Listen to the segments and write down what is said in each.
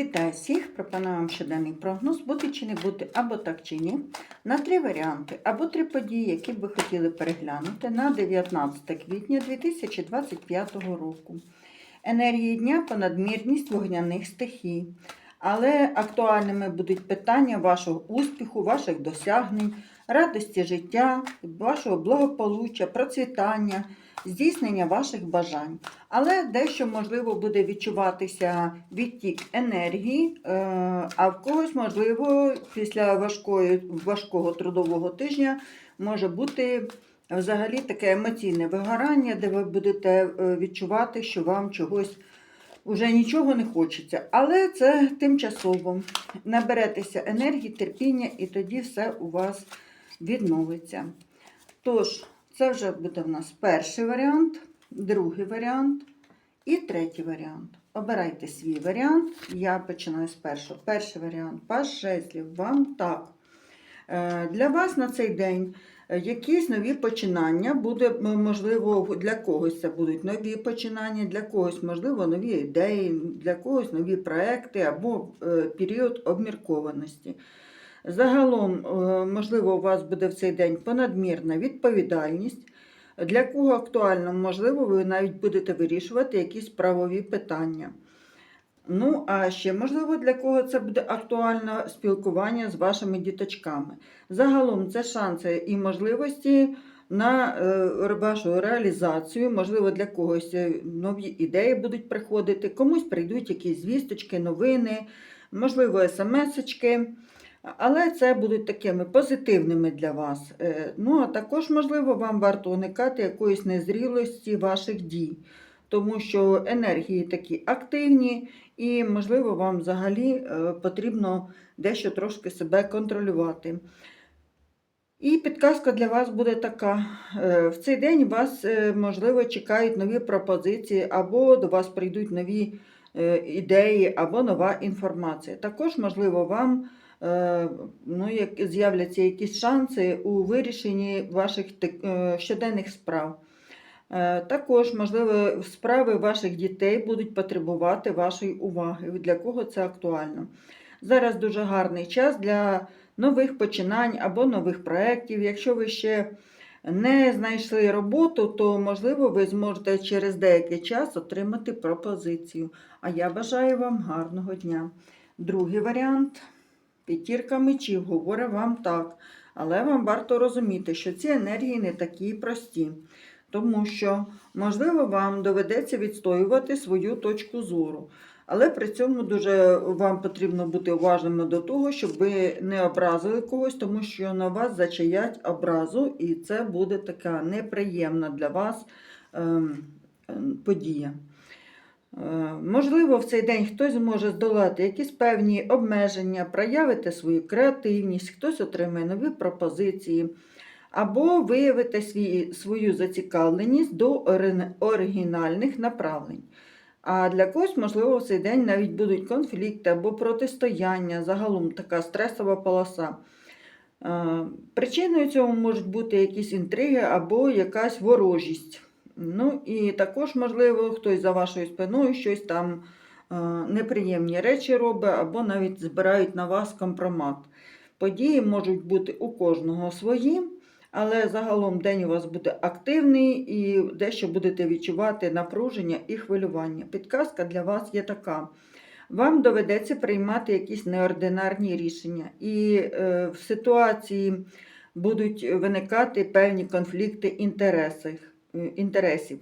Вітаю всіх! Пропоную вам щоденний прогноз, бути чи не бути, або так чи ні, на три варіанти, або три події, які б ви хотіли переглянути на 19 квітня 2025 року. Енергії дня понадмірність вогняних стихій. Але актуальними будуть питання вашого успіху, ваших досягнень, радості життя, вашого благополуччя, процвітання, здійснення ваших бажань. Але дещо, можливо, буде відчуватися відтік енергії, е, а в когось, можливо, після важкої, важкого трудового тижня може бути взагалі таке емоційне вигорання, де ви будете е, відчувати, що вам чогось вже нічого не хочеться. Але це тимчасово. Наберетеся енергії, терпіння, і тоді все у вас відновиться. Тож, це вже буде в нас перший варіант, другий варіант і третій варіант. Обирайте свій варіант. Я починаю з першого. Перший варіант паш жезлів. Вам так. Е, Для вас на цей день е, якісь нові починання. Буде, можливо, для когось це будуть нові починання, для когось, можливо, нові ідеї, для когось нові проекти або е, період обміркованості. Загалом, е, можливо, у вас буде в цей день понадмірна відповідальність. Для кого актуально, можливо, ви навіть будете вирішувати якісь правові питання. Ну, а ще, можливо, для кого це буде актуально спілкування з вашими діточками. Загалом, це шанси і можливості на е, вашу реалізацію. Можливо, для когось е, нові ідеї будуть приходити, комусь прийдуть якісь звісточки, новини, можливо, смс-очки. Але це будуть такими позитивними для вас. Е, Ну, а також, можливо, вам варто уникати якоїсь незрілості ваших дій, тому що енергії такі активні, і, можливо, вам взагалі е, потрібно дещо трошки себе контролювати. І підказка для вас буде така: Е, в цей день вас, можливо, чекають нові пропозиції, або до вас прийдуть нові ідеї, або нова інформація. Також, можливо, вам е, ну, як- з'являться якісь шанси у вирішенні ваших е, щоденних справ. Е, Також, можливо, справи ваших дітей будуть потребувати вашої уваги, для кого це актуально. Зараз дуже гарний час для нових починань або нових проєктів. Якщо ви ще не знайшли роботу, то, можливо, ви зможете через деякий час отримати пропозицію. А я бажаю вам гарного дня. Другий варіант п'ятірка мечів говорить вам так. Але вам варто розуміти, що ці енергії не такі прості. Тому що, можливо, вам доведеться відстоювати свою точку зору. Але при цьому дуже вам потрібно бути уважними до того, щоб ви не образили когось, тому що на вас зачаять образу, і це буде така неприємна для вас ем, ем, подія. Е, Можливо, в цей день хтось зможе здолати якісь певні обмеження, проявити свою креативність, хтось отримає нові пропозиції, або виявити свою зацікавленість до оригінальних направлень. А для когось, можливо, в цей день навіть будуть конфлікти або протистояння, загалом така стресова полоса. Е, Причиною цього можуть бути якісь інтриги або якась ворожість. Ну і також, можливо, хтось за вашою спиною щось там е, неприємні речі робить, або навіть збирають на вас компромат. Події можуть бути у кожного свої, але загалом день у вас буде активний і дещо будете відчувати напруження і хвилювання. Підказка для вас є така. Вам доведеться приймати якісь неординарні рішення, і е, в ситуації будуть виникати певні конфлікти інтересів.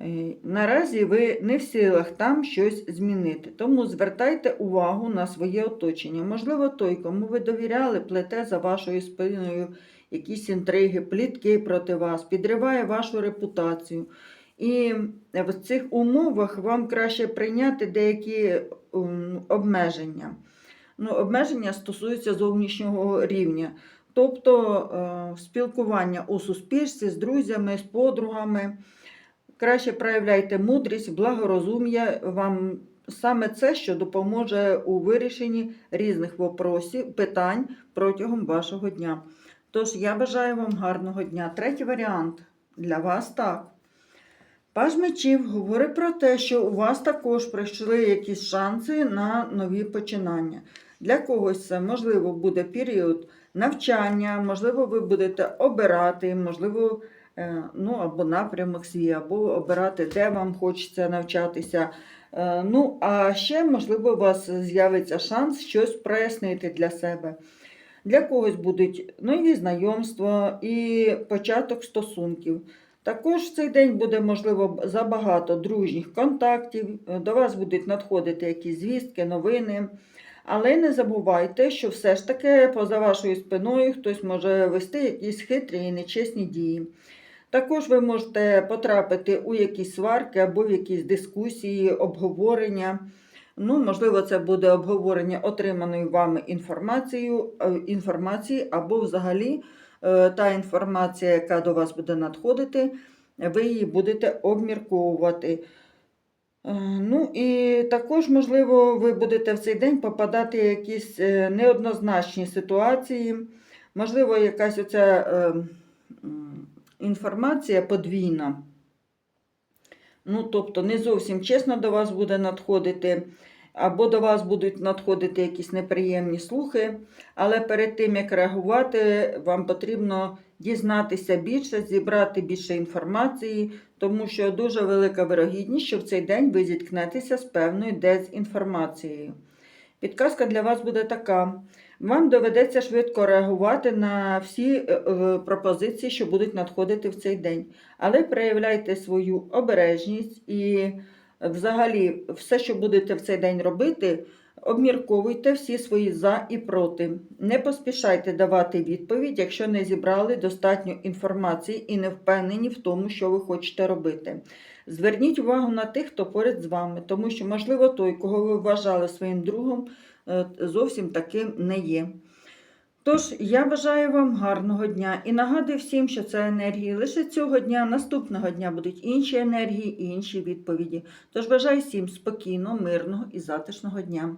Е, Наразі ви не в силах там щось змінити, тому звертайте увагу на своє оточення. Можливо, той, кому ви довіряли, плете за вашою спиною якісь інтриги, плітки проти вас, підриває вашу репутацію. І в цих умовах вам краще прийняти деякі обмеження. Ну, обмеження стосуються зовнішнього рівня, тобто е, спілкування у суспільстві з друзями, з подругами. Краще проявляйте мудрість, благорозум'я. Вам саме це, що допоможе у вирішенні різних вопросів, питань протягом вашого дня. Тож я бажаю вам гарного дня. Третій варіант для вас так. Паж мечів говорить про те, що у вас також прийшли якісь шанси на нові починання. Для когось це можливо буде період навчання, можливо, ви будете обирати, можливо, ну або напрямок свій, або обирати, де вам хочеться навчатися. Е, Ну, а ще, можливо, у вас з'явиться шанс щось прояснити для себе. Для когось будуть нові знайомства і початок стосунків. Також в цей день буде, можливо, забагато дружніх контактів, е, до вас будуть надходити якісь звістки, новини. Але не забувайте, що все ж таки поза вашою спиною хтось може вести якісь хитрі і нечесні дії. Також ви можете потрапити у якісь сварки або в якісь дискусії, обговорення. Ну, можливо, це буде обговорення отриманої вами інформацією, е, інформації, або взагалі е, та інформація, яка до вас буде надходити, ви її будете обмірковувати. Е, Ну і також, можливо, ви будете в цей день попадати в якісь неоднозначні ситуації. Можливо, якась оця інформація подвійна. Ну, тобто, не зовсім чесно до вас буде надходити, або до вас будуть надходити якісь неприємні слухи. Але перед тим, як реагувати, вам потрібно дізнатися більше, зібрати більше інформації, тому що дуже велика вирогідність, що в цей день ви зіткнетеся з певною дезінформацією. Підказка для вас буде така: вам доведеться швидко реагувати на всі е, е, пропозиції, що будуть надходити в цей день. Але проявляйте свою обережність і е, взагалі все, що будете в цей день робити, обмірковуйте всі свої за і проти. Не поспішайте давати відповідь, якщо не зібрали достатньо інформації і не впевнені в тому, що ви хочете робити. Зверніть увагу на тих, хто поряд з вами, тому що, можливо, той, кого ви вважали своїм другом, е, зовсім таким не є. Тож, я бажаю вам гарного дня і нагадую всім, що це енергії лише цього дня, наступного дня будуть інші енергії і інші відповіді. Тож бажаю всім спокійного, мирного і затишного дня.